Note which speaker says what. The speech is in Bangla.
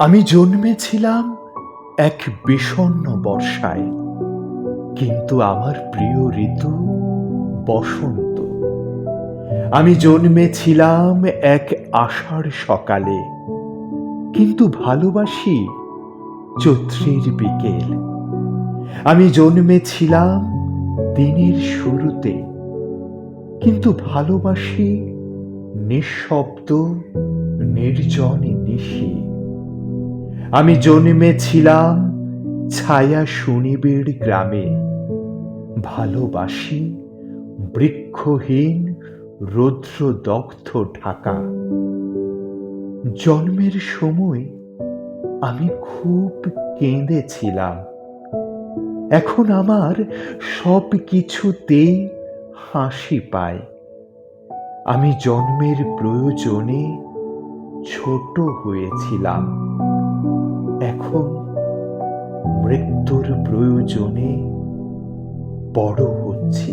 Speaker 1: আমি জন্মেছিলাম এক বিষণ্ণ বর্ষায়, কিন্তু আমার প্রিয় ঋতু বসন্ত। আমি জন্মেছিলাম এক আষাঢ় সকালে, কিন্তু ভালোবাসি চৈত্রের বিকেল। আমি জন্মেছিলাম দিনের শুরুতে, কিন্তু ভালোবাসি নিঃশব্দ, নির্জন নিশি। আমি জন্মেছিলাম ছায়া সুনিবিড় গ্রামে। ভালোবাসি বৃক্ষহীন রৌদ্রদগ্ধ ঢাকা। জন্মের সময় আমি খুব কেঁদেছিলাম। এখন আমার সব কিছুতেই হাসি পায়। আমি জন্মের প্রয়োজনে ছোট হয়েছিলাম। এখন মৃত্যুর প্রয়োজনে বড় হচ্ছি।